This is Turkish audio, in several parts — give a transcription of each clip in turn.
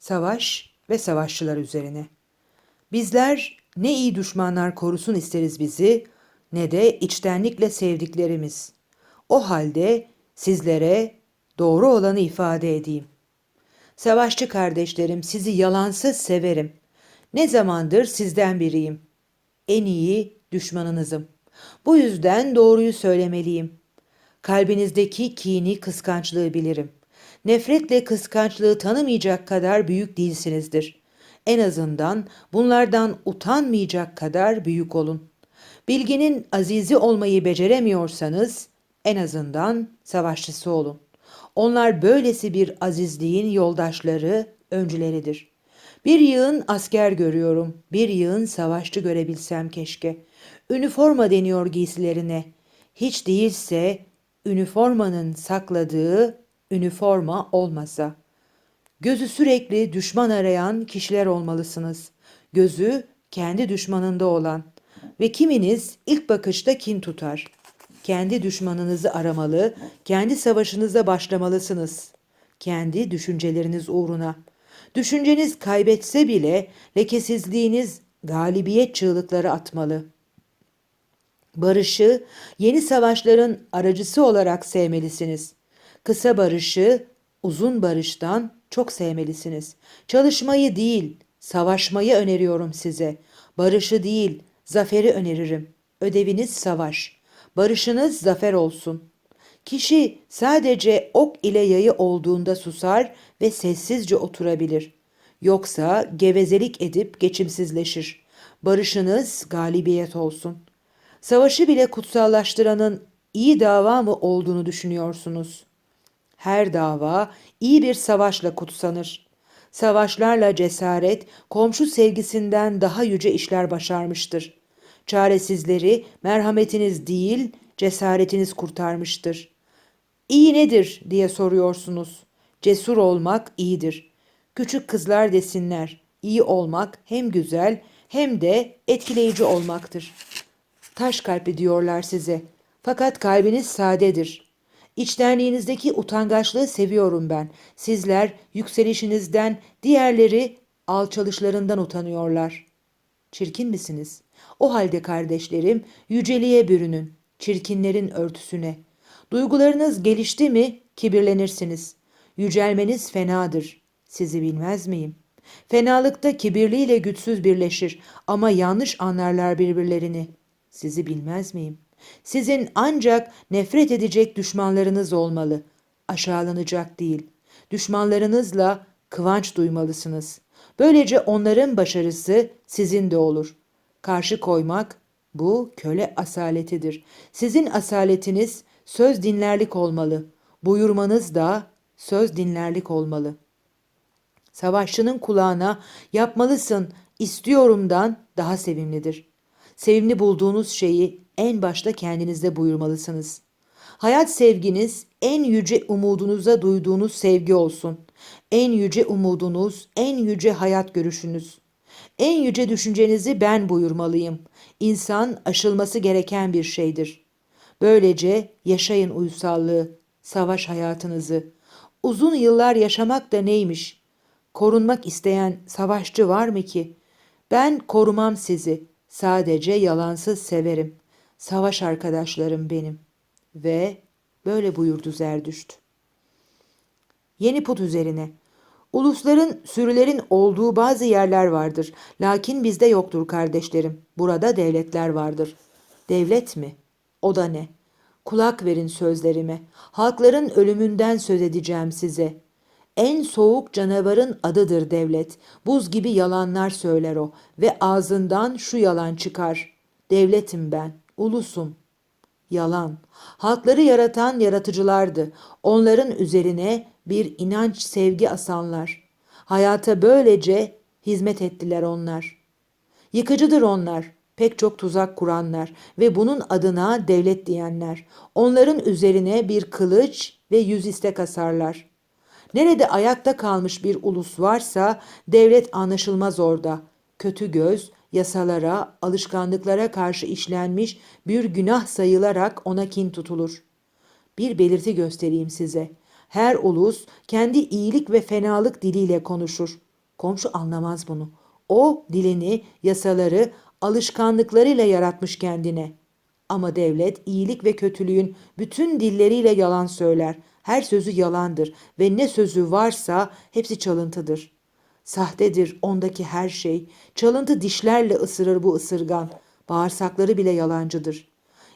savaş ve savaşçılar üzerine. Bizler ne iyi düşmanlar korusun isteriz bizi ne de içtenlikle sevdiklerimiz. O halde sizlere doğru olanı ifade edeyim. Savaşçı kardeşlerim sizi yalansız severim. Ne zamandır sizden biriyim. En iyi düşmanınızım. Bu yüzden doğruyu söylemeliyim. Kalbinizdeki kini, kıskançlığı bilirim. Nefretle kıskançlığı tanımayacak kadar büyük değilsinizdir. En azından bunlardan utanmayacak kadar büyük olun. Bilginin azizi olmayı beceremiyorsanız en azından savaşçısı olun. Onlar böylesi bir azizliğin yoldaşları, öncüleridir. Bir yığın asker görüyorum, bir yığın savaşçı görebilsem keşke. Üniforma deniyor giysilerine. Hiç değilse üniformanın sakladığı üniforma olmasa. Gözü sürekli düşman arayan kişiler olmalısınız. Gözü kendi düşmanında olan ve kiminiz ilk bakışta kin tutar. Kendi düşmanınızı aramalı, kendi savaşınıza başlamalısınız. Kendi düşünceleriniz uğruna. Düşünceniz kaybetse bile lekesizliğiniz galibiyet çığlıkları atmalı. Barışı yeni savaşların aracısı olarak sevmelisiniz. Kısa barışı uzun barıştan çok sevmelisiniz. Çalışmayı değil, savaşmayı öneriyorum size. Barışı değil, zaferi öneririm. Ödeviniz savaş. Barışınız zafer olsun. Kişi sadece ok ile yayı olduğunda susar ve sessizce oturabilir. Yoksa gevezelik edip geçimsizleşir. Barışınız galibiyet olsun. Savaşı bile kutsallaştıranın iyi dava mı olduğunu düşünüyorsunuz? Her dava iyi bir savaşla kutsanır. Savaşlarla cesaret, komşu sevgisinden daha yüce işler başarmıştır. Çaresizleri merhametiniz değil, cesaretiniz kurtarmıştır. İyi nedir diye soruyorsunuz. Cesur olmak iyidir. Küçük kızlar desinler. İyi olmak hem güzel hem de etkileyici olmaktır. Taş kalpli diyorlar size. Fakat kalbiniz sadedir. İçtenliğinizdeki utangaçlığı seviyorum ben. Sizler yükselişinizden, diğerleri alçalışlarından utanıyorlar. Çirkin misiniz? O halde kardeşlerim yüceliğe bürünün, çirkinlerin örtüsüne. Duygularınız gelişti mi kibirlenirsiniz. Yücelmeniz fenadır. Sizi bilmez miyim? Fenalıkta kibirliyle güçsüz birleşir ama yanlış anlarlar birbirlerini. Sizi bilmez miyim? Sizin ancak nefret edecek düşmanlarınız olmalı. Aşağılanacak değil. Düşmanlarınızla kıvanç duymalısınız. Böylece onların başarısı sizin de olur. Karşı koymak bu köle asaletidir. Sizin asaletiniz söz dinlerlik olmalı. Buyurmanız da söz dinlerlik olmalı. Savaşçının kulağına yapmalısın istiyorumdan daha sevimlidir. Sevimli bulduğunuz şeyi en başta kendinizde buyurmalısınız. Hayat sevginiz en yüce umudunuza duyduğunuz sevgi olsun. En yüce umudunuz, en yüce hayat görüşünüz. En yüce düşüncenizi ben buyurmalıyım. İnsan aşılması gereken bir şeydir. Böylece yaşayın uysallığı, savaş hayatınızı. Uzun yıllar yaşamak da neymiş? Korunmak isteyen savaşçı var mı ki? Ben korumam sizi. Sadece yalansız severim. Savaş arkadaşlarım benim. Ve böyle buyurdu Zerdüşt. Yeni put üzerine. Ulusların, sürülerin olduğu bazı yerler vardır. Lakin bizde yoktur kardeşlerim. Burada devletler vardır. Devlet mi? O da ne? Kulak verin sözlerime. Halkların ölümünden söz edeceğim size. En soğuk canavarın adıdır devlet. Buz gibi yalanlar söyler o ve ağzından şu yalan çıkar. Devletim ben, ulusum. Yalan. Halkları yaratan yaratıcılardı. Onların üzerine bir inanç, sevgi asanlar. Hayata böylece hizmet ettiler onlar. Yıkıcıdır onlar, pek çok tuzak kuranlar ve bunun adına devlet diyenler. Onların üzerine bir kılıç ve yüz istek asarlar. Nerede ayakta kalmış bir ulus varsa devlet anlaşılmaz orada. Kötü göz, yasalara, alışkanlıklara karşı işlenmiş bir günah sayılarak ona kin tutulur. Bir belirti göstereyim size. Her ulus kendi iyilik ve fenalık diliyle konuşur. Komşu anlamaz bunu. O dilini, yasaları, alışkanlıklarıyla yaratmış kendine. Ama devlet iyilik ve kötülüğün bütün dilleriyle yalan söyler. Her sözü yalandır ve ne sözü varsa hepsi çalıntıdır. Sahtedir ondaki her şey. Çalıntı dişlerle ısırır bu ısırgan. Bağırsakları bile yalancıdır.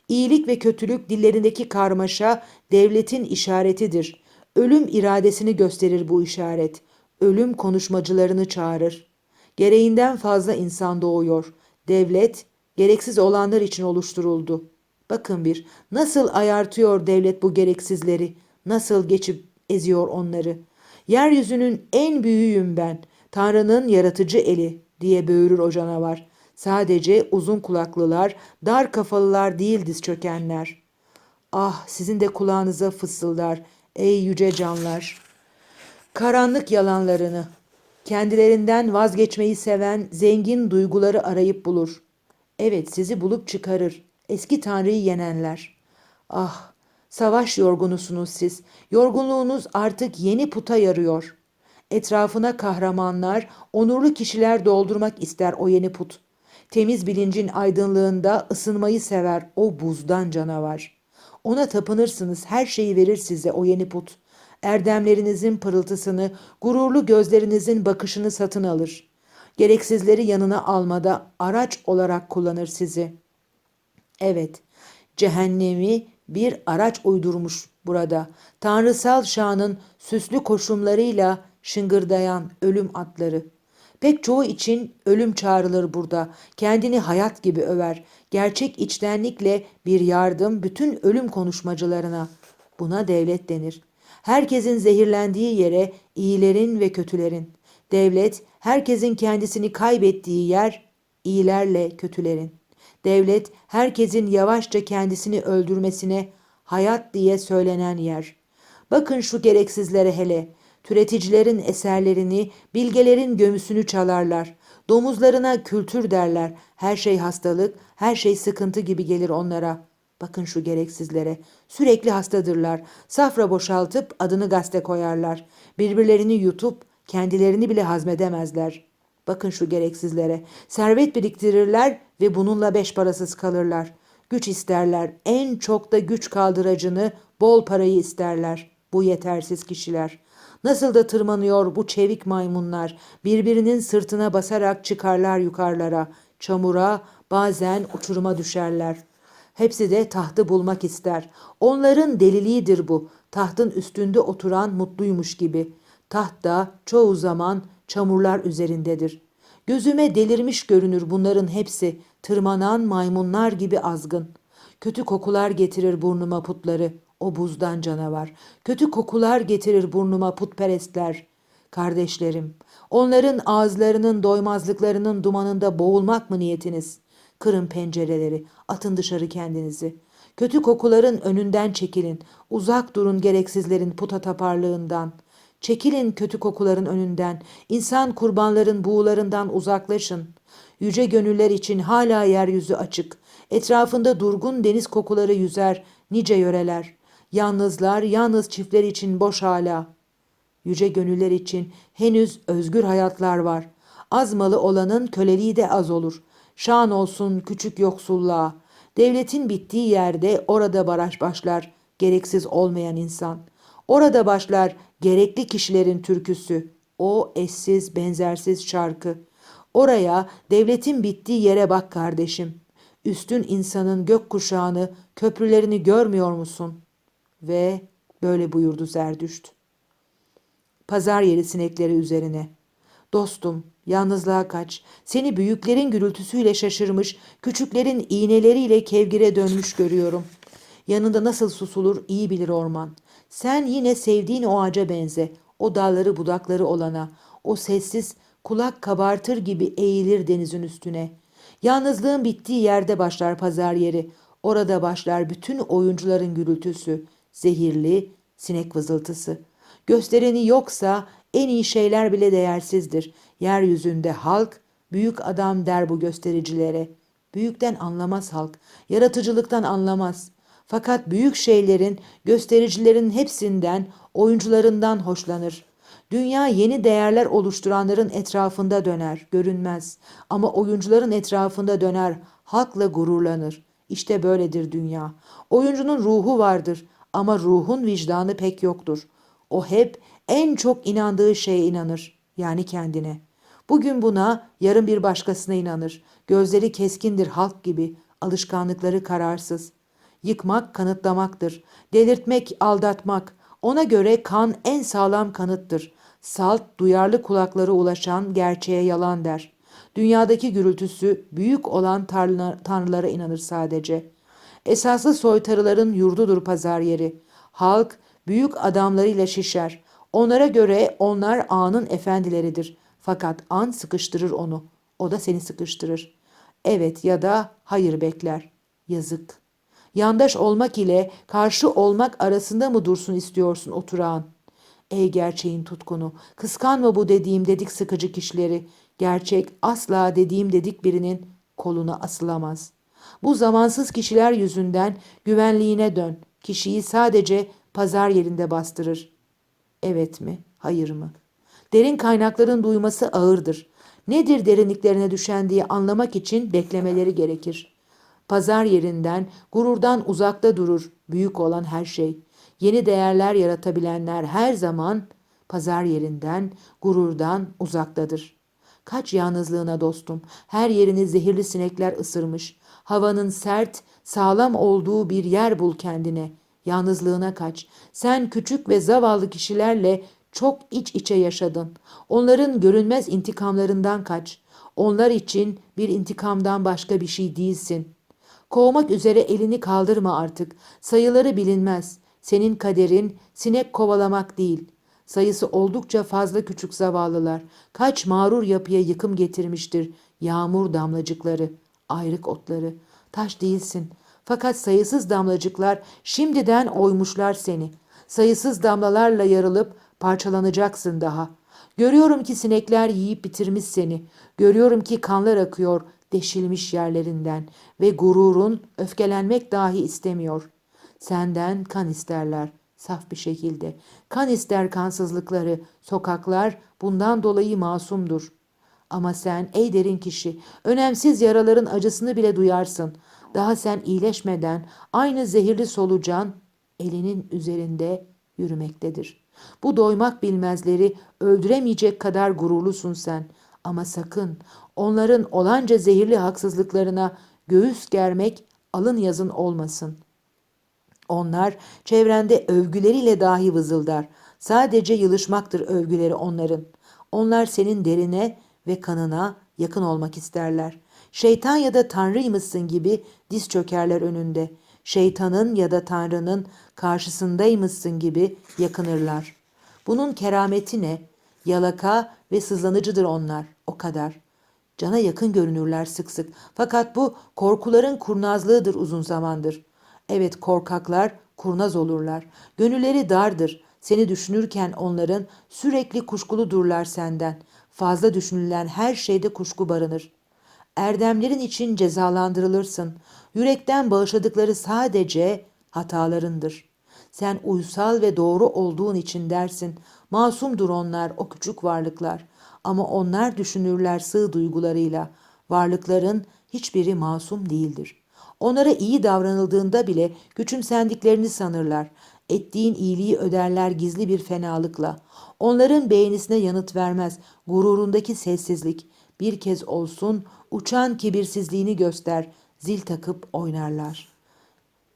İyilik ve kötülük dillerindeki karmaşa devletin işaretidir. Ölüm iradesini gösterir bu işaret. Ölüm konuşmacılarını çağırır. Gereğinden fazla insan doğuyor. Devlet gereksiz olanlar için oluşturuldu. Bakın bir nasıl ayartıyor devlet bu gereksizleri, nasıl geçip eziyor onları. Yeryüzünün en büyüğüyüm ben, Tanrı'nın yaratıcı eli diye böğürür o canavar. Sadece uzun kulaklılar, dar kafalılar değil diz çökenler. Ah sizin de kulağınıza fısıldar ey yüce canlar. Karanlık yalanlarını, kendilerinden vazgeçmeyi seven zengin duyguları arayıp bulur. Evet sizi bulup çıkarır. Eski Tanrı'yı yenenler. Ah, savaş yorgunusunuz siz. Yorgunluğunuz artık yeni puta yarıyor. Etrafına kahramanlar, onurlu kişiler doldurmak ister o yeni put. Temiz bilincin aydınlığında ısınmayı sever o buzdan canavar. Ona tapınırsınız, her şeyi verir size o yeni put. Erdemlerinizin pırıltısını, gururlu gözlerinizin bakışını satın alır. Gereksizleri yanına almada araç olarak kullanır sizi. Evet, cehennemi bir araç uydurmuş burada. Tanrısal şanın süslü koşumlarıyla şıngırdayan ölüm atları. Pek çoğu için ölüm çağrılır burada. Kendini hayat gibi över. Gerçek içtenlikle bir yardım bütün ölüm konuşmacılarına. Buna devlet denir. Herkesin zehirlendiği yere iyilerin ve kötülerin. Devlet herkesin kendisini kaybettiği yer iyilerle kötülerin. Devlet herkesin yavaşça kendisini öldürmesine hayat diye söylenen yer. Bakın şu gereksizlere hele. Türeticilerin eserlerini, bilgelerin gömüsünü çalarlar. Domuzlarına kültür derler. Her şey hastalık, her şey sıkıntı gibi gelir onlara. Bakın şu gereksizlere. Sürekli hastadırlar. Safra boşaltıp adını gazete koyarlar. Birbirlerini yutup kendilerini bile hazmedemezler. Bakın şu gereksizlere. Servet biriktirirler ve bununla beş parasız kalırlar. Güç isterler. En çok da güç kaldıracını, bol parayı isterler. Bu yetersiz kişiler. Nasıl da tırmanıyor bu çevik maymunlar. Birbirinin sırtına basarak çıkarlar yukarılara. Çamura, bazen uçuruma düşerler. Hepsi de tahtı bulmak ister. Onların deliliğidir bu. Tahtın üstünde oturan mutluymuş gibi. Taht da çoğu zaman çamurlar üzerindedir. Gözüme delirmiş görünür bunların hepsi. Tırmanan maymunlar gibi azgın. Kötü kokular getirir burnuma putları. O buzdan canavar. Kötü kokular getirir burnuma putperestler. Kardeşlerim, onların ağızlarının doymazlıklarının dumanında boğulmak mı niyetiniz? Kırın pencereleri, atın dışarı kendinizi. Kötü kokuların önünden çekilin. Uzak durun gereksizlerin puta taparlığından. Çekilin kötü kokuların önünden. İnsan kurbanların buğularından uzaklaşın. Yüce gönüller için hala yeryüzü açık. Etrafında durgun deniz kokuları yüzer nice yöreler. Yalnızlar, yalnız çiftler için boş hala. Yüce gönüller için henüz özgür hayatlar var. Az malı olanın köleliği de az olur. Şan olsun küçük yoksulluğa. Devletin bittiği yerde orada baraj başlar gereksiz olmayan insan. Orada başlar gerekli kişilerin türküsü. O eşsiz, benzersiz şarkı. Oraya devletin bittiği yere bak kardeşim. Üstün insanın gök kuşağını, köprülerini görmüyor musun? Ve böyle buyurdu Zerdüşt. Pazar yeri sinekleri üzerine. Dostum, yalnızlığa kaç. Seni büyüklerin gürültüsüyle şaşırmış, küçüklerin iğneleriyle kevgire dönmüş görüyorum. Yanında nasıl susulur iyi bilir orman. Sen yine sevdiğin o ağaca benze. O dalları budakları olana. O sessiz kulak kabartır gibi eğilir denizin üstüne. Yalnızlığın bittiği yerde başlar pazar yeri. Orada başlar bütün oyuncuların gürültüsü. Zehirli sinek vızıltısı. Göstereni yoksa en iyi şeyler bile değersizdir. Yeryüzünde halk büyük adam der bu göstericilere. Büyükten anlamaz halk, yaratıcılıktan anlamaz. Fakat büyük şeylerin, göstericilerin hepsinden, oyuncularından hoşlanır. Dünya yeni değerler oluşturanların etrafında döner, görünmez. Ama oyuncuların etrafında döner, halkla gururlanır. İşte böyledir dünya. Oyuncunun ruhu vardır ama ruhun vicdanı pek yoktur. O hep en çok inandığı şeye inanır, yani kendine. Bugün buna, yarın bir başkasına inanır. Gözleri keskindir halk gibi, alışkanlıkları kararsız. Yıkmak kanıtlamaktır. Delirtmek, aldatmak. Ona göre kan en sağlam kanıttır. Salt, duyarlı kulaklara ulaşan gerçeğe yalan der. Dünyadaki gürültüsü büyük olan tanrılar- tanrılara inanır sadece. Esaslı soytarıların yurdudur pazar yeri. Halk büyük adamlarıyla şişer. Onlara göre onlar anın efendileridir. Fakat an sıkıştırır onu. O da seni sıkıştırır. Evet ya da hayır bekler. Yazık. Yandaş olmak ile karşı olmak arasında mı dursun istiyorsun oturağın? Ey gerçeğin tutkunu, kıskanma bu dediğim dedik sıkıcı kişileri. Gerçek asla dediğim dedik birinin koluna asılamaz. Bu zamansız kişiler yüzünden güvenliğine dön. Kişiyi sadece pazar yerinde bastırır. Evet mi, hayır mı? Derin kaynakların duyması ağırdır. Nedir derinliklerine düşen diye anlamak için beklemeleri gerekir. Pazar yerinden, gururdan uzakta durur büyük olan her şey. Yeni değerler yaratabilenler her zaman pazar yerinden, gururdan uzaktadır. Kaç yalnızlığına dostum, her yerini zehirli sinekler ısırmış. Havanın sert, sağlam olduğu bir yer bul kendine. Yalnızlığına kaç. Sen küçük ve zavallı kişilerle çok iç içe yaşadın. Onların görünmez intikamlarından kaç. Onlar için bir intikamdan başka bir şey değilsin. Kovmak üzere elini kaldırma artık. Sayıları bilinmez. Senin kaderin sinek kovalamak değil. Sayısı oldukça fazla küçük zavallılar. Kaç mağrur yapıya yıkım getirmiştir. Yağmur damlacıkları, ayrık otları. Taş değilsin. Fakat sayısız damlacıklar şimdiden oymuşlar seni. Sayısız damlalarla yarılıp parçalanacaksın daha. Görüyorum ki sinekler yiyip bitirmiş seni. Görüyorum ki kanlar akıyor deşilmiş yerlerinden ve gururun öfkelenmek dahi istemiyor. Senden kan isterler saf bir şekilde. Kan ister kansızlıkları. Sokaklar bundan dolayı masumdur. Ama sen ey derin kişi, önemsiz yaraların acısını bile duyarsın. Daha sen iyileşmeden aynı zehirli solucan elinin üzerinde yürümektedir. Bu doymak bilmezleri öldüremeyecek kadar gururlusun sen. Ama sakın onların olanca zehirli haksızlıklarına göğüs germek alın yazın olmasın. Onlar çevrende övgüleriyle dahi vızıldar. Sadece yılışmaktır övgüleri onların. Onlar senin derine ve kanına yakın olmak isterler. Şeytan ya da tanrıymışsın gibi diz çökerler önünde. Şeytanın ya da tanrının karşısındaymışsın gibi yakınırlar. Bunun kerameti ne? Yalaka ve sızlanıcıdır onlar. O kadar. Cana yakın görünürler sık sık. Fakat bu korkuların kurnazlığıdır uzun zamandır. Evet korkaklar kurnaz olurlar. Gönülleri dardır. Seni düşünürken onların sürekli kuşkuludurlar senden. Fazla düşünülen her şeyde kuşku barınır. Erdemlerin için cezalandırılırsın. Yürekten bağışladıkları sadece hatalarındır. Sen uysal ve doğru olduğun için dersin. Masumdur onlar, o küçük varlıklar. Ama onlar düşünürler sığ duygularıyla. Varlıkların hiçbiri masum değildir. Onlara iyi davranıldığında bile küçümsendiklerini sanırlar. Ettiğin iyiliği öderler gizli bir fenalıkla. Onların beğenisine yanıt vermez gururundaki sessizlik. Bir kez olsun uçan kibirsizliğini göster. Zil takıp oynarlar.''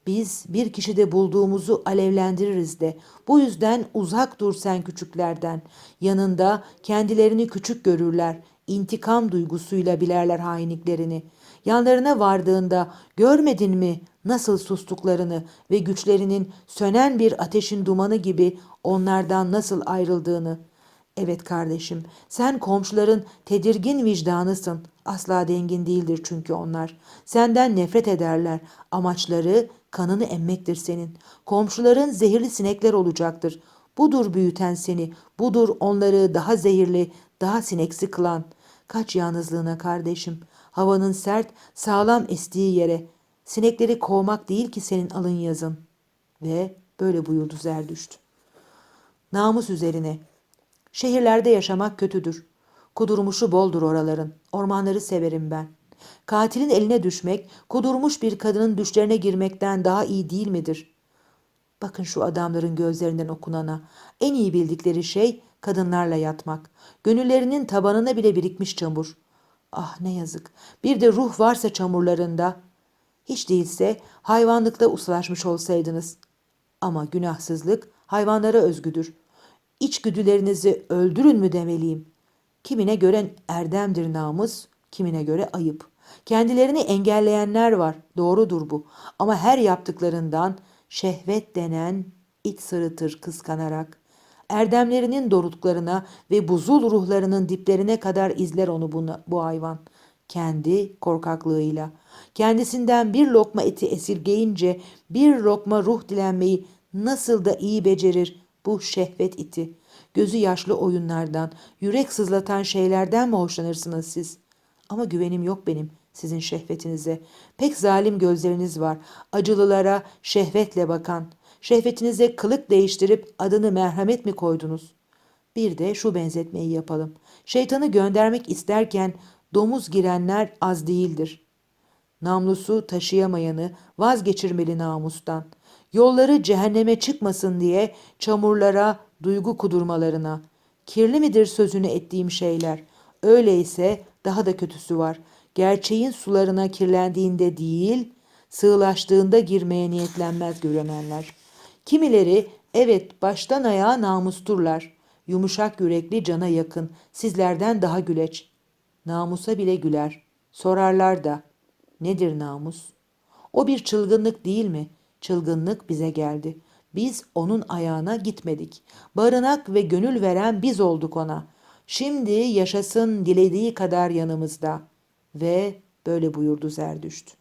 Biz bir kişide bulduğumuzu alevlendiririz de. Bu yüzden uzak dur sen küçüklerden. Yanında kendilerini küçük görürler. İntikam duygusuyla bilerler hainliklerini. Yanlarına vardığında görmedin mi nasıl sustuklarını ve güçlerinin sönen bir ateşin dumanı gibi onlardan nasıl ayrıldığını. Evet kardeşim, sen komşuların tedirgin vicdanısın. Asla dengin değildir çünkü onlar. Senden nefret ederler. Amaçları kanını emmektir senin. Komşuların zehirli sinekler olacaktır. Budur büyüten seni. Budur onları daha zehirli, daha sineksi kılan. Kaç yalnızlığına kardeşim. Havanın sert, sağlam estiği yere. Sinekleri kovmak değil ki senin alın yazın. Ve böyle buyurdu Zerdüşt. Namus üzerine Şehirlerde yaşamak kötüdür. Kudurmuşu boldur oraların. Ormanları severim ben. Katilin eline düşmek, kudurmuş bir kadının düşlerine girmekten daha iyi değil midir? Bakın şu adamların gözlerinden okunana. En iyi bildikleri şey kadınlarla yatmak. Gönüllerinin tabanına bile birikmiş çamur. Ah ne yazık. Bir de ruh varsa çamurlarında. Hiç değilse hayvanlıkta uslaşmış olsaydınız. Ama günahsızlık hayvanlara özgüdür. İçgüdülerinizi öldürün mü demeliyim. Kimine göre erdemdir namus, kimine göre ayıp. Kendilerini engelleyenler var, doğrudur bu. Ama her yaptıklarından şehvet denen iç sırıtır kıskanarak. Erdemlerinin doruklarına ve buzul ruhlarının diplerine kadar izler onu buna, bu hayvan. Kendi korkaklığıyla. Kendisinden bir lokma eti esirgeyince bir lokma ruh dilenmeyi nasıl da iyi becerir bu şehvet iti. Gözü yaşlı oyunlardan, yürek sızlatan şeylerden mi hoşlanırsınız siz? Ama güvenim yok benim sizin şehvetinize. Pek zalim gözleriniz var. Acılılara şehvetle bakan. Şehvetinize kılık değiştirip adını merhamet mi koydunuz? Bir de şu benzetmeyi yapalım. Şeytanı göndermek isterken domuz girenler az değildir. Namlusu taşıyamayanı vazgeçirmeli namustan. Yolları cehenneme çıkmasın diye çamurlara, duygu kudurmalarına. Kirli midir sözünü ettiğim şeyler? Öyleyse daha da kötüsü var. Gerçeğin sularına kirlendiğinde değil, sığlaştığında girmeye niyetlenmez görenenler. Kimileri evet baştan ayağa namusturlar. Yumuşak yürekli cana yakın, sizlerden daha güleç. Namusa bile güler. Sorarlar da nedir namus? O bir çılgınlık değil mi? Çılgınlık bize geldi. Biz onun ayağına gitmedik. Barınak ve gönül veren biz olduk ona. Şimdi yaşasın dilediği kadar yanımızda. Ve böyle buyurdu Zerdüşt.